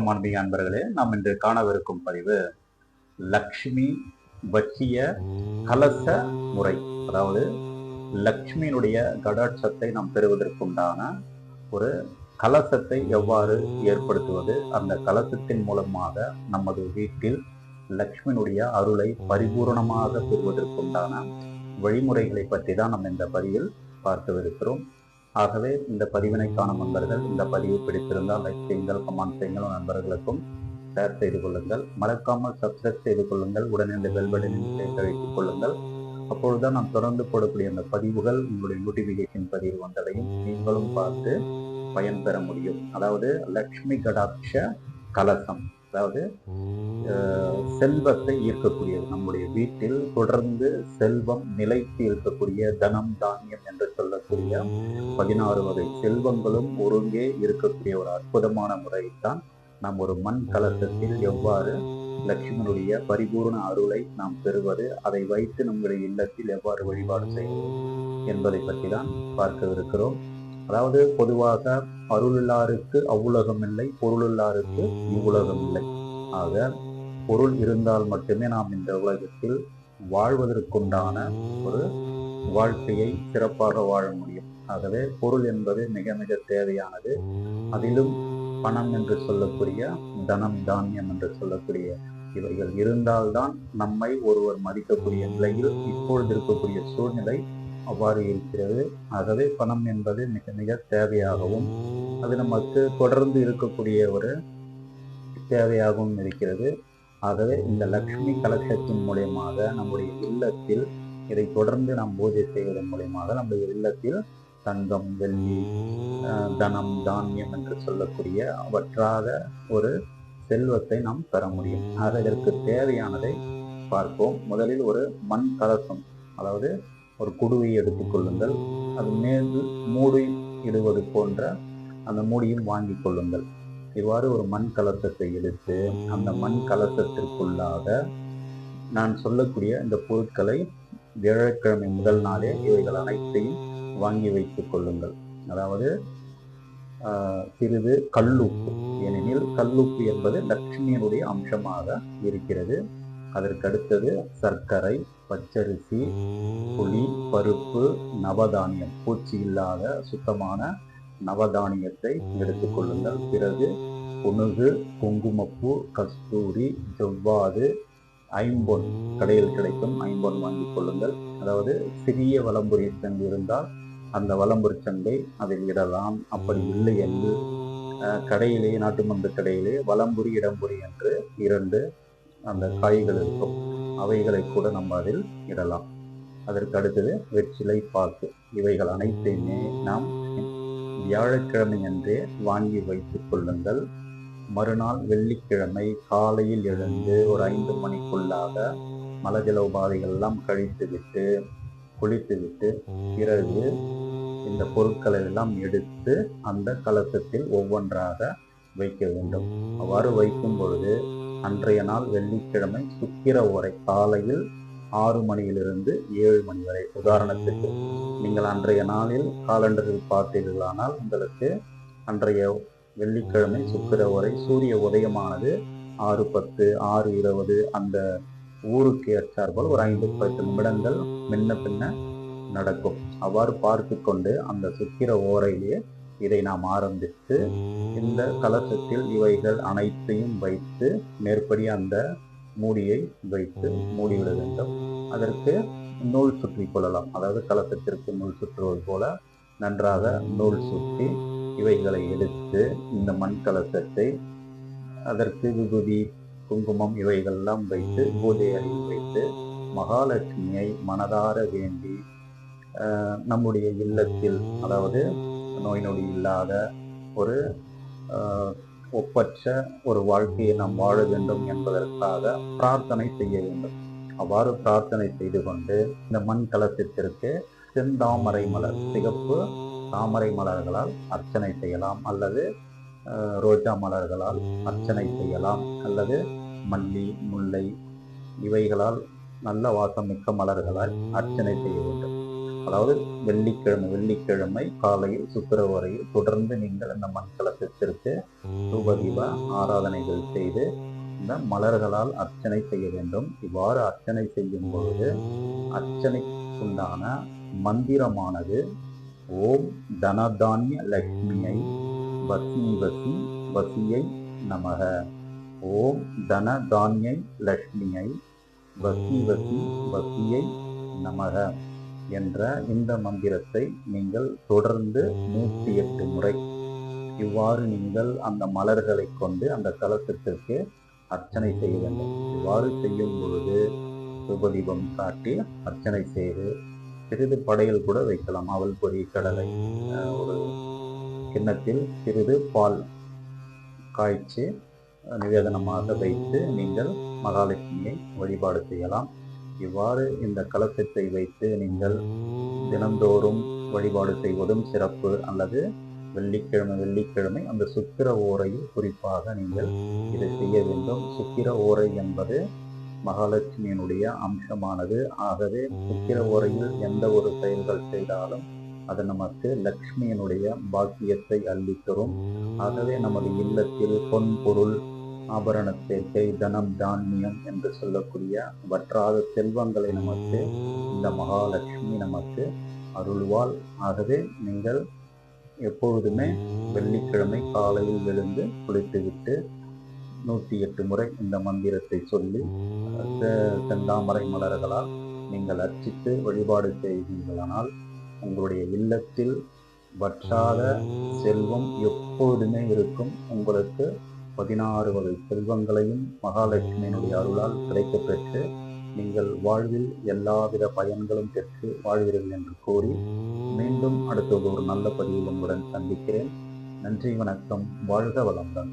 வணக்கம் ஆன்மீக அன்பர்களே. நாம் இன்று காணவிருக்கும் பதிவு லக்ஷ்மி வச்சிய கலச முறை. அதாவது லக்ஷ்மியினுடைய கடாட்சத்தை நாம் பெறுவதற்குண்டான ஒரு கலசத்தை எவ்வாறு ஏற்படுத்துவது? அந்த கலசத்தின் மூலமாக நமது வீட்டில் லக்ஷ்மியினுடைய அருளை பரிபூரணமாக பெறுவதற்குண்டான வழிமுறைகளை பற்றி தான் நம்ம இந்த பதிவில் பார்க்கவிருக்கிறோம். ஆகவே இந்த பதிவினை காணும் நண்பர்கள் இந்த பதிவு பிடித்திருந்தால் லைக் செய்யுங்கள் கமெண்ட் செய்யுங்கள் நண்பர்களுக்கும் ஷேர் செய்து கொள்ளுங்கள். மறக்காமல் சப்ஸ்கிரைப் செய்து கொள்ளுங்கள். உடனே இந்த பெல் சேர்த்து வைத்துக் கொள்ளுங்கள். அப்பொழுதுதான் நாம் தொடர்ந்து போடக்கூடிய அந்த பதிவுகள் உங்களுடைய நோட்டிபிகேஷன் பதிவு வந்ததையும் நீங்களும் பார்த்து பயன்பெற முடியும். அதாவது லக்ஷ்மி கடாட்ச கலசம். அதாவது செல்வத்தை ஈர்க்கக்கூடியது. நம்முடைய வீட்டில் தொடர்ந்து செல்வம் நிலைத்து இருக்கக்கூடிய தனம் தானியம் என்று இருக்கக்கூடிய பதினாறு வகை செல்வங்களும் ஒருங்கே இருக்கக்கூடிய ஒரு அற்புதமான முறையைத்தான் நாம் ஒரு மண் கலசத்தில் எவ்வாறு லட்சுமணனுடைய பரிபூர்ண அருளை நாம் பெறுவது அதை வைத்து நம்முடைய இல்லத்தில் எவ்வாறு வழிபாடு செய்வது என்பதை பற்றி தான் பார்க்கவிருக்கிறோம். அதாவது பொதுவாக அருளில்லாருக்கு அவ்வுலகம் இல்லை பொருளில்லாருக்கு இவ்வுலகம் இல்லை ஆக பொருள் இருந்தால் மட்டுமே நாம் இந்த உலகத்தில் வாழ்வதற்குண்டான ஒரு வாழ்க்கையை சிறப்பாக வாழ முடியும். ஆகவே பொருள் என்பது மிக மிக தேவையானது. அதிலும் பணம் என்று சொல்லக்கூடிய தனம் தானியம் என்று சொல்லக்கூடிய இவைகள் இருந்தால்தான் நம்மை ஒருவர் மதிக்கக்கூடிய நிலையில் இப்பொழுது இருக்கக்கூடிய சூழ்நிலை அவ்வாறு இருக்கிறது. ஆகவே பணம் என்பது மிக மிக தேவையாகவும் அது நமக்கு தொடர்ந்து இருக்கக்கூடிய ஒரு தேவையாகவும் இருக்கிறது. ஆகவே இந்த லக்ஷ்மி கலசத்தின் மூலியமாக நம்முடைய இல்லத்தில் இதை தொடர்ந்து நாம் பூஜை செய்வதன் மூலியமாக நம்முடைய இல்லத்தில் தங்கம் வெள்ளி தனம் தானியம் என்று சொல்லக்கூடிய வற்றாத ஒரு செல்வத்தை நாம் பெற முடியும். ஆக இதற்கு தேவையானதை பார்ப்போம். முதலில் ஒரு மண் கலசம் அதாவது ஒரு குடுவையை எடுத்துக்கொள்ளுங்கள் அது மேல் மூடி இடுவது போன்ற அந்த மூடியும் வாங்கிக் கொள்ளுங்கள். இவ்வாறு ஒரு மண் கலசத்தை எடுத்து அந்த மண் கலசத்திற்குள்ளாக நான் சொல்லக்கூடிய இந்த பொருட்களை வியாழக்கிழமை முதல் நாளே இவைகள் அனைத்தையும் வாங்கி வைத்துக் கொள்ளுங்கள். அதாவது ஆஹ், சிறிது கல்லுப்பு. ஏனெனில் கல்லுப்பு என்பது லட்சுமியினுடைய அம்சமாக இருக்கிறது. அதற்கடுத்தது சர்க்கரை பச்சரிசி புளி பருப்பு நவதானியம். பூச்சி இல்லாத சுத்தமான நவதானியத்தை எடுத்துக்கொள்ளுங்கள் பிறகு புனுகு குங்குமப்பூ கஸ்தூரி ஜவ்வாது ஐம்பொன் கடையில் கிடைக்கும். ஐம்பொன் வாங்கிக் கொள்ளுங்கள். அதாவது சிறிய வலம்புரி சங்கு இருந்தால் அந்த வலம்புரி சங்கை அதில் இடலாம் அப்படி இல்லை என்று கடையிலே நாட்டு மருந்து கடையிலே வலம்புரி இடம்புரி என்று இரண்டு அந்த காய்கள் இருக்கும். அவைகளை கூட நம்ம அதில் இடலாம். அதற்கு அடுத்தது வெற்றிலை பாக்கு. இவைகள் அனைத்தையுமே நாம் வியாழக்கிழமை அன்றே வாங்கி வைத்துக் கொள்ளுங்கள். மறுநாள் வெள்ளிக்கிழமை காலையில் எழுந்து ஒரு ஐந்து மணிக்குள்ளாக மலஜல உபாதைகள் எல்லாம் கழித்துவிட்டு குளித்துவிட்டு பிறகு இந்த பொருட்களை எல்லாம் எடுத்து அந்த கலசத்தில் ஒவ்வொன்றாக வைக்க வேண்டும். அவ்வாறு வைக்கும் பொழுது அன்றைய நாள் வெள்ளிக்கிழமை சுக்கிர உரை காலையில் ஆறு மணியிலிருந்து ஏழு மணி வரை. உதாரணத்துக்கு நீங்கள் அன்றைய நாளில் காலண்டரில் பார்த்தீர்களானால் உங்களுக்கு அன்றைய வெள்ளிக்கிழமை சுக்கிர உரை சூரிய உதயமானது ஆறு பத்து ஆறு இருபது அந்த ஊருக்கு ஏற்றாற்போல் ஒரு ஐந்து பத்து நிமிடங்கள் முன்ன பின்ன நடக்கும். அவ்வாறு பார்த்து கொண்டு அந்த சுக்கிர ஓரையிலே இதை நாம் ஆரம்பித்து இந்த கலசத்தில் இவைகள் அனைத்தையும் வைத்து மேற்படி அந்த மூடியை வைத்து மூடிவிட வேண்டும். அதற்கு நூல் சுற்றி கொள்ளலாம். அதாவது கலசத்திற்கு நூல் சுற்றுவது போல நன்றாக நூல் சுற்றி இவைகளை எடுத்து இந்த மண் கலசத்தை அதற்கு விபூதி குங்குமம் இவைகளெல்லாம் வைத்து பூஜை அறையில் வைத்து மகாலட்சுமியை மனதார வேண்டி நம்முடைய இல்லத்தில் அதாவது நோய் நொடி இல்லாத ஒரு ஆஹ், ஒப்பற்ற ஒரு வாழ்க்கையை நாம் வாழ வேண்டும் என்பதற்காக பிரார்த்தனை செய்ய வேண்டும். அவ்வாறு பிரார்த்தனை செய்து கொண்டு இந்த மண் கலசத்திற்கு செந்தாமரை மலர் சிகப்பு தாமரை மலர்களால் அர்ச்சனை செய்யலாம் அல்லது ரோஜா மலர்களால் அர்ச்சனை செய்யலாம் அல்லது மல்லி முல்லை இவைகளால் நல்ல வாசம் மிக்க மலர்களால் அர்ச்சனை செய்ய வேண்டும். அதாவது வெள்ளிக்கிழமை வெள்ளிக்கிழமை காலையில் சுக்கரவரையில் தொடர்ந்து நீங்கள் இந்த மண்கலத்திற்கு தூபதீப ஆராதனைகள் செய்து இந்த மலர்களால் அர்ச்சனை செய்ய வேண்டும். இவ்வாறு அர்ச்சனை செய்யும் பொழுது அர்ச்சனைக்குண்டான மந்திரமானது ஓம் தனதானிய லக்ஷ்மியை வசி வசி வசியை நமக. ஓம் தனதானியை லக்ஷ்மியை வசி வசி வசியை நமக என்ற இந்த மந்திரத்தை நீங்கள் தொடர்ந்து நூற்றி எட்டு முறை. இவ்வாறு நீங்கள் அந்த மலர்களை கொண்டு அந்த கலசத்திற்கு அர்ச்சனை செய்ய வேண்டும். இவ்வாறு செய்யும் பொழுது சுபதீபம் காட்டி அர்ச்சனை செய்து சிறிது படையல் கூட வைக்கலாம். அவல் பொரி கடலை ஒரு கிண்ணத்தில் சிறிது பால் காய்ச்சி நிவேதனமாக வைத்து நீங்கள் மகாலட்சுமியை வழிபாடு செய்யலாம். இவ்வாறு இந்த கலசத்தை வைத்து நீங்கள் தினந்தோறும் வழிபாடு செய்வதும் சிறப்பு. அல்லது வெள்ளிக்கிழமை வெள்ளிக்கிழமை அந்த சுக்கிர ஓரையில் குறிப்பாக நீங்கள் இதை செய்ய வேண்டும். சுக்கிர ஓரை என்பது மகாலட்சுமியினுடைய அம்சமானது. ஆகவே சுக்கிர ஓரையில் எந்த ஒரு செயல்கள் செய்தாலும் அது நமக்கு லக்ஷ்மியினுடைய பாக்கியத்தை அள்ளித்தரும். ஆகவே நமது இல்லத்தில் பொன் பொருள் ஆபரண சேர்க்கை தனம் தானியம் என்று சொல்லக்கூடிய வற்றாத செல்வங்களை நமக்கு இந்த மகாலட்சுமி நமக்கு அருள்வாள். ஆகவே நீங்கள் எப்பொழுதுமே வெள்ளிக்கிழமை காலையில் எழுந்து குளித்துவிட்டு நூற்றி எட்டு முறை இந்த மந்திரத்தை சொல்லி செந்தாமரை மலர்களால் நீங்கள் அர்ச்சித்து வழிபாடு செய்வீர்களானால் உங்களுடைய இல்லத்தில் வற்றாத செல்வம் எப்பொழுதுமே இருக்கும். உங்களுக்கு பதினாறு வகை செல்வங்களையும் மகாலட்சுமியினுடைய அருளால் கிடைக்கப் பெற்று நீங்கள் வாழ்வில் எல்லாவித பயன்களும் பெற்று வாழ்வீர்கள் என்று கூறி மீண்டும் அடுத்தது ஒரு நல்ல பதிவில் உங்களுடன் சந்திக்கிறேன். நன்றி வணக்கம். வாழ்க வளமுடன்.